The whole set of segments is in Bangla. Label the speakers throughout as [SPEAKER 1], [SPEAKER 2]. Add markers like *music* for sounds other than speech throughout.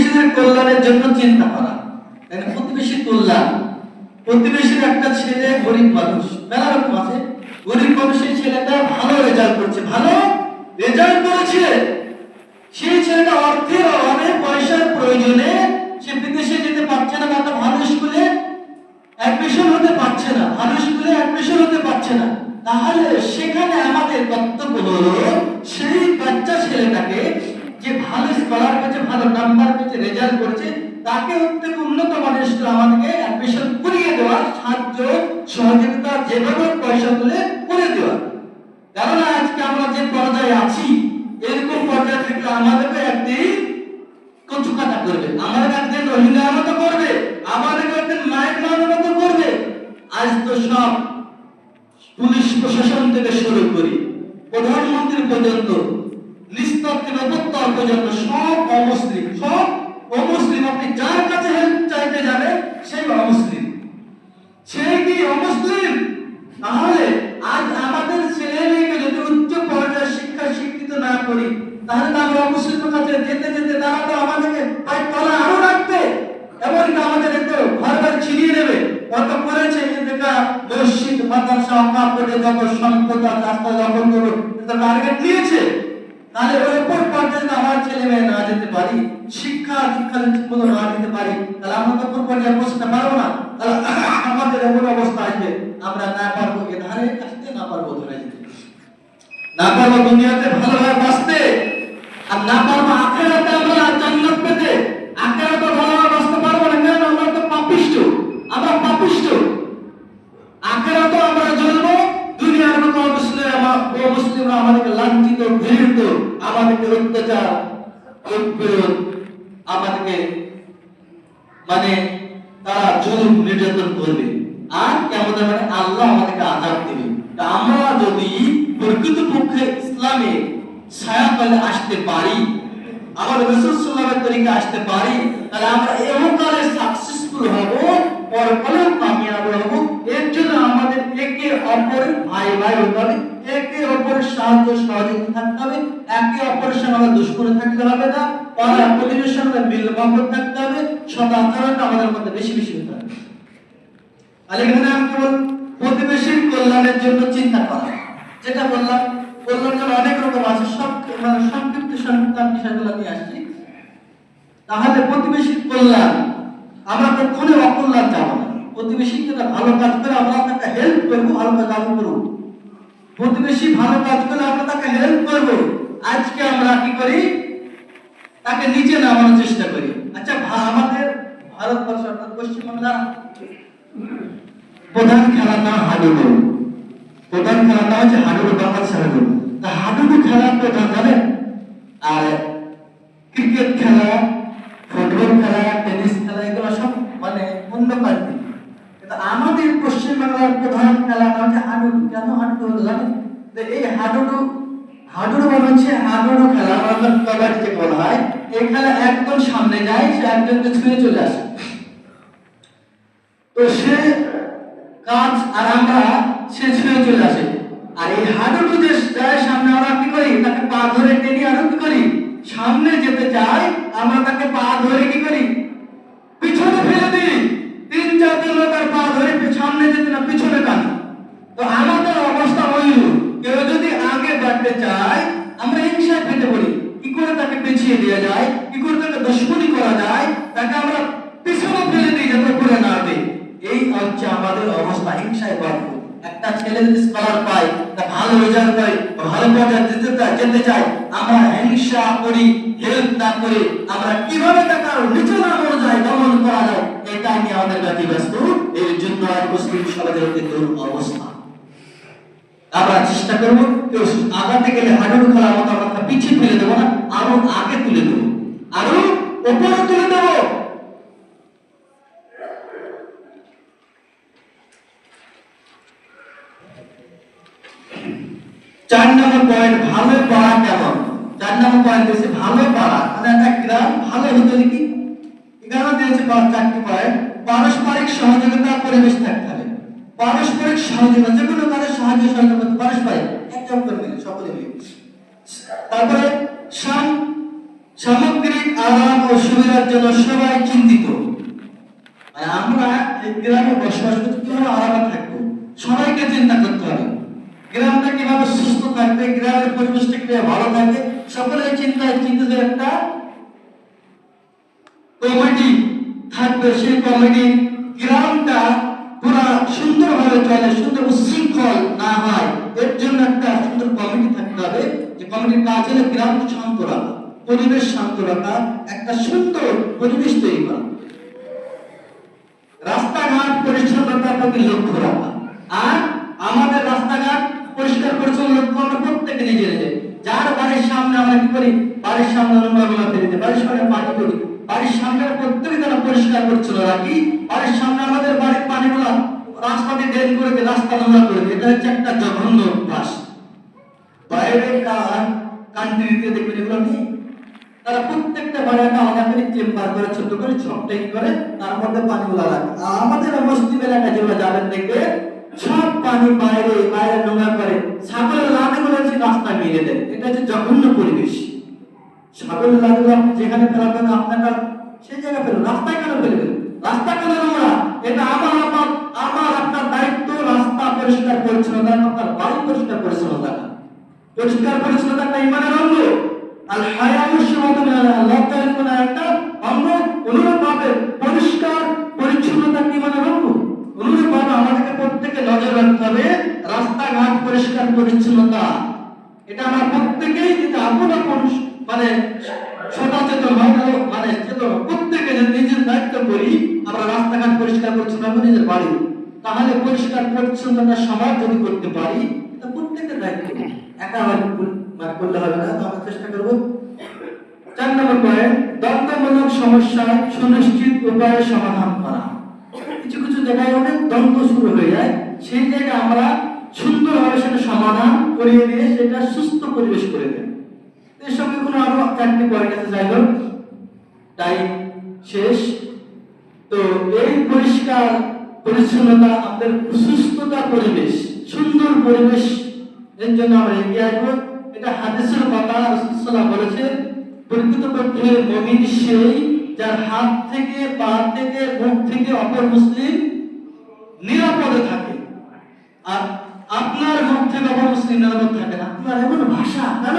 [SPEAKER 1] প্রতিবেশীদের কল্যাণের জন্য চিন্তা করা? প্রতিবেশীর কল্যাণ। প্রতিবেশীর একটা ছেলে গরিব মানুষ। মেলা রকম আছে। গরিব মানুষের ছেলেটা ভালো রেজাল্ট করছে। ভালো রেজাল্ট করেছে। সেই ছেলেটা অর্থের অভাবে পয়সার প্রয়োজনে সে বিদেশে যেতে পারছে না একটা ভালো স্কুলে অ্যাডমিশন হতে পারছে না। ভালো স্কুলে অ্যাডমিশন হতে পারছে না। তাহলে সেখানে আমাদের কর্তব্য হলো, সেই বাচ্চা ছেলেটাকে যে ভালো স্কলার পেয়েছে ভালো নাম্বার পেয়েছে রেজাল্ট করেছে, তাকে থেকে উন্নত মানের স্কুলে আমাদেরকে অ্যাডমিশন করিয়ে দেওয়া, সাহায্য, সহযোগিতা যেভাবে পয়সা তুলে করে দেওয়া। কেননা আজকে আমরা যে পর্যায়ে আছি, এরকম পর্যায়ে থাকলে আমাদেরকে একদিন কচু কাটা করবে। আমাদের একদিন রোহিঙ্গার মতো করবে আমাদের একদিন মায়ের মতো করবে। আজ তো সব পুলিশ প্রশাসন থেকে শুরু করি, প্রধানমন্ত্রী পর্যন্ত পর্যন্ত সব অমুসলিম সব অমুসলিম, আপনি যার কাছে হেল্প চাইতে যাবেন, সেই অমুসলিম। সে কি অমুসলিম? তাহলে আজ আমাদের ছেলে মেয়েকে যদি উচ্চ শিক্ষা শিক্ষিত না করি, তাহলে তো কাছে যেতে যেতে তারা তো আমাদেরকে আরও রাখবে, এমনকি আমাদের তো ঘর বাড়ি ছিনিয়ে নেবে। কত করেছে যেটা মসজিদ সম্পদ, রাস্তা দখল করো টার্গেট নিয়েছে। তাহলে ওই উপর পর্যায়ে আমার ছেলে মেয়ে না যেতে পারি। শিক্ষা শিক্ষা ঠিক না দিতে পারি, তাহলে আমরা তো উপর পর্যায়ে পৌঁছতে পারব না। তাহলে *laughs* আমাদের এমন অবস্থা আসবে, আমরা না পারব এ ধারে আসতে না পারব ধরে যেতে না পারব দুনিয়াতে ভালোভাবে বাঁচতে, আর না পারব আখেরাতে আমরা জান্নাত পেতে। আখেরাতে ভালোভাবে বাঁচতে পারব না কারণ আমরা তো পাপিষ্ট, আমরা পাপিষ্ট। আখেরাতে আমরা জ্বলবো, দুনিয়ার মতো মুসলিমরা আমাদেরকে লাঞ্ছিত, ঘৃণিত। আমাদেরকে অত্যাচার আমাদেরকে মানে তারা জুলুম নির্যাতন করবে। আর কেমন মানে আল্লাহ আমাদেরকে আজাদ দিবে। আমরা যদি প্রকৃতপক্ষে ইসলামে ছায়া তলে আসতে পারি আমাদের রসুল সাল্লামের তরিকা আসতে পারি, তাহলে আমরা এমনকালে সাকসেসফুল হব, পরকালেও কামিয়াব হব। এর জন্য আমাদের একে অপরের ভাই ভাই হতে হবে, একে অপরের সাহায্য সহযোগিতা থাকতে হবে একে অপরের সঙ্গে আমাদের দুশ্মনী থাকতে হবে না পাড়া প্রতিবেশীর সঙ্গে মিল মহব্বত থাকতে হবে সদাচরণটা আমাদের মধ্যে বেশি বেশি হতে হবে। আর এখানে আমি কেবল প্রতিবেশীর কল্যাণের জন্য চিন্তা করা। যেটা বললাম কল্যাণ অনেক রকম আছে, সব মানে সংক্ষিপ্ত সংক্ষিপ্ত আমি বিষয়গুলো নিয়ে আসছি। তাহলে প্রতিবেশীর কল্যাণ, আমরা কখনোই অকল্যাণ যাব না। প্রতিবেশী যেটা ভালো কাজ করে আমরা তাকে হেল্প করব ভালো কাজ আমি করব। প্রতিবেশী ভালো কাজ করে আমরা তাকে হেল্প করব। আজকে আমরা কি করি? তাকে নিচে নামানোর চেষ্টা করি। আচ্ছা আমাদের ভারতবর্ষ অর্থাৎ পশ্চিমবাংলা প্রধান খেলার নাম হাডুডু। প্রধান খেলার নাম হচ্ছে হাডুডু তা হাডুডু খেলা প্রধান জানেন আর ক্রিকেট খেলা ফুটবল খেলা টেনিস খেলা এগুলো সব মানে অন্য কান্ট্রি কিন্তু আমাদের পশ্চিমবাংলার প্রধান খেলা নাম হচ্ছে হাডুডু কেন হাডুডু হলো জানেন তো এই হাডুডু হাডুডু মানে হচ্ছে খেলা। কবাডিতে বলা হয়। এই খেলা একজন সামনে যায়, সে একজনকে ছুঁয়ে চলে আসে। তো সে কাজ আর আমরা, সে ছুঁয়ে চলে আসে। আর এই হাডুডু যে যায় সামনে, আমরা কি করি? তাকে পা ধরে টেনে আরও কি করি? সামনে যেতে চাই, আমরা তাকে পা ধরে কি করি পিছনে ফেলে দিই তিন চারজন লোক আর পা ধরে পি- সামনে যেতে না পিছনে টানি তো আমাদের অবস্থা হইল কেউ যদি আগে বাড়তে চায় আমরা হিংসায় ফেটে পড়ি কি করে তাকে পিছিয়ে দেওয়া যায় কি করে তাকে করা যায় তাকে আমরা পিছনে ফেলে দিই, যাতে করে না দেয় এই হচ্ছে আমাদের অবস্থা, হিংসায় বাড়বো একটা ছেলে যদি স্কলার পায়, তা ভালো রেজাল্ট করে ভালো পর্যায়ে যেতে যেতে চায়, আমরা হিংসা করি হেল্প না করে, আমরা কীভাবে তাকে আরও নিচে নামানো যায় দমন করা যায় এটা নিয়ে আমাদের ব্যক্তি ব্যস্ত। এর জন্য মুসলিম সমাজের কিন্তু অবস্থা। আমরা চেষ্টা করব, কেউ আগাতে গেলে হাডুডু খেলার মতো আমরা পিছিয়ে ফেলে দেবো না, আরও আগে তুলে দেবো। আরও উপরে তুলে দেবো। চার নম্বর পয়েন্ট ভালো পাড়া কেমন? চার নম্বর পয়েন্ট দিয়েছে ভালো পাড়া। মানে একটা গ্রাম ভালো হতে কি? এখানে দিয়েছে চারটি পয়েন্ট পারস্পরিক সহযোগিতা পরিবেশ থাকতে হবে। পারস্পরিক সহযোগিতা, যে কোনো কাজে সাহায্য সহযোগিতা পারস্পরিক একে অপর মিলে, সকলে মিলে। তারপরে শান সামগ্রিক আরাম ও সুবিধার জন্য সবাই চিন্তিত। আমরা এই গ্রামে বসবাস করতে কীভাবে আরামে থাকব। সবাইকে চিন্তা করতে হবে। গ্রামটা কীভাবে সুস্থ থাকবে, গ্রামের পরিবেশটা কীভাবে ভালো থাকবে, সকলের চিন্তায় চিন্তিত একটা কমিটি থাকবে। সেই কমিটি গ্রামটা পুরা সুন্দরভাবে চলে, সুন্দর উশৃঙ্খল না হয়। এর জন্য একটা সুন্দর কমিটি থাকতে হবে। যে কমিটির কাজ হলে গ্রাম শান্ত রাখা। পরিবেশ শান্ত রাখা একটা সুন্দর পরিবেশ তৈরি করা। রাস্তাঘাট পরিচ্ছন্নতার প্রতি লক্ষ্য রাখা। আর আমাদের রাস্তাঘাট পরিষ্কার পরিচ্ছন্ন লক্ষ্য আমরা প্রত্যেকে নিজে নিজে যার বাড়ির সামনে আমরা কি করি? বাড়ির সামনে নোংরা ফেলে দিই বাড়ির সামনে পানি করি। বাড়ির সামনে প্রত্যেকে যেন পরিষ্কার পরিচ্ছন্ন রাখি। বাড়ির সামনে আমাদের বাড়ির পানিগুলো রাস্তা দিয়ে ড্রেন করে দিই রাস্তা নোংরা করে দিই এটা হচ্ছে একটা জঘন্য অভ্যাস। বাইরের কান্ট্রিতে দেখবেন এগুলো নেই। তারা প্রত্যেকটা বাড়ি একটা আলাদা করে চেম্বার করে, ছোট করে ছকটাই করে, তার মধ্যে পানিগুলো লাগে। আর আমাদের মুসলিম এলাকায় যেগুলো যাবেন দেখবে, সব পানি বাইরে বাইরে নোংরা করে ছাগলের লাঠগুলো হচ্ছে রাস্তা মেরে দেয়। এটা হচ্ছে জঘন্য পরিবেশ। ছাগলের লাঠগুলো আপনি যেখানে ফেলাবেন, আপনার সেই জায়গায় ফেলুন, রাস্তায় কেন ফেলবেন? রাস্তা কেন নোংরা? এটা আমার আমার আমার আপনার দায়িত্ব, রাস্তা পরিষ্কার পরিচ্ছন্নতা আপনার বাড়ি পরিষ্কার পরিচ্ছন্নতা। পরিষ্কার পরিচ্ছন্নতা একটা ইমানের অঙ্গ। একটা অঙ্গ অনুরূপভাবে পরিষ্কার, পরিচ্ছন্নতা কি হবে, রাস্তাঘাট পরিষ্কার, পরিচ্ছন্নতা। এটা আমরা প্রত্যেকেই যদি মানে সচেতন মানে চেতন নিজের দায়িত্ব করি, আমরা রাস্তাঘাট পরিষ্কার পরিচ্ছন্ন নিজের বাড়ি। তাহলে পরিষ্কার পরিচ্ছন্নতা সমাজ যদি করতে পারি প্রত্যেকের দায়িত্ব। একা মানে করলে হবে না, তো আমরা চেষ্টা করব। চার নম্বর পয়েন্ট দ্বন্দ্বমূলক সমস্যা সুনিশ্চিত উপায়ে সমাধান করা। কিছু কিছু জায়গায় অনেক দ্বন্দ্ব শুরু হয়ে যায়, সেই জায়গায় আমরা সুন্দরভাবে সেটা সমাধান করিয়ে দিয়ে সেটা সুস্থ পরিবেশ করে দেয় এর সঙ্গে কোনো আরও চারটি পয়েন্ট আছে, যাই হোক। টাইম শেষ। তো এই পরিষ্কার পরিচ্ছন্নতা, আমাদের সুস্থতা পরিবেশ, সুন্দর পরিবেশ, এর জন্য আমরা এগিয়ে আসব। এটা হাদিসের কথা রাসূলুল্লাহ বলেছেন প্রকৃতপক্ষে মুমিন সেই যার হাত থেকে, পা থেকে, মুখ থেকে অপর মুসলিম নিরাপদে থাকে। আর আপনার মুখ থেকে অপর মুসলিম নিরাপদ থাকে না। আপনার এমন ভাষা কেন?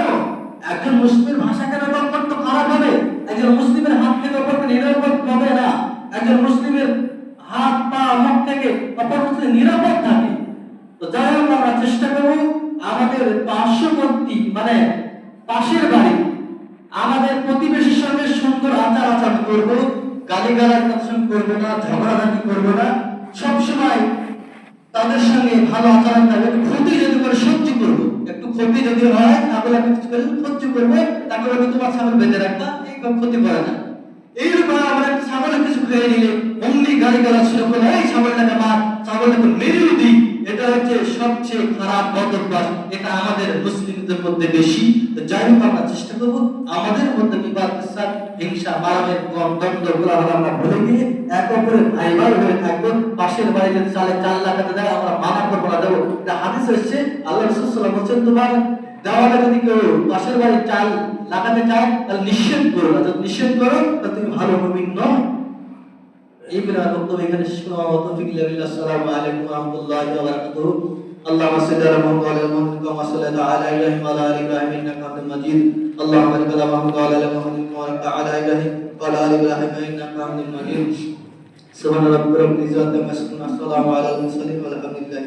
[SPEAKER 1] একজন মুসলিমের ভাষা কেন বক্তব্য খারাপ হবে? একজন মুসলিমের হাত থেকে অপরকে নিরাপদ হবে না। একজন মুসলিমের হাত পা মুখ থেকে অপর মুসলিম নিরাপদ থাকে তো যাই হোক আমরা চেষ্টা করব আমাদের পার্শ্ববর্তী মানে পাশের বাড়ি আমাদের প্রতিবেশীর সঙ্গে সুন্দর আচার আচরণ করব, গালিগালাজ করব না, ঝগড়াঝাটি করব না। সবসময় তাদের সঙ্গে ভালো আচরণ থাকবে ক্ষতি যদি করে, সহ্য করব। একটু ক্ষতি যদি হয়, তাহলে আমি কিছু করে সহ্য করব, তাকে আমি তোমার ছাগল বেঁধে রাখবা, এই ক্ষতি করে না। এইরকম আমরা ছাগলের কিছু খেয়ে নিলে, অমনি গাড়ি গালা শুরু করে এই ছাগলটা সবচেয়ে খারাপ মতবাদ এটা আমাদের মুসলিমদের মধ্যে বেশি। যাই হোক, আমরা চেষ্টা করব আমাদের মধ্যে বিবাদ হিংসা, মারামের দ্বন্দ্বগুলো আমরা ভুলে গিয়ে এক অপরের ভাই ভাই হয়ে থাকব। পাশের বাড়ি যদি চালে চাল লাগাতে দেয়, আমরা মানা করব না, দেবো। এটা হাদিস হচ্ছে আল্লাহ রসুল বলছেন, তোমার দেওয়ালে যদি কেউ পাশের বাড়ি চাল লাগাতে চায়, তাহলে নিষেধ করো না। যদি নিষেধ করো, তাহলে তুমি ভালো মুমিন নও। এই বিনা বক্তব্য এখানে শেষ করা মতো ফিকিল আসসালামু আলাইকুম ওয়া اللهم صل على محمد وعلى آل محمد كما صليت على إبراهيم وعلى آل إبراهيم إنك حميد مجيد. اللهم بارك على محمد وعلى آل محمد كما باركت على إبراهيم وعلى آل إبراهيم إنك حميد مجيد. سبحان ربك رب العزة عما يصفون والسلام على المرسلين والحمد لله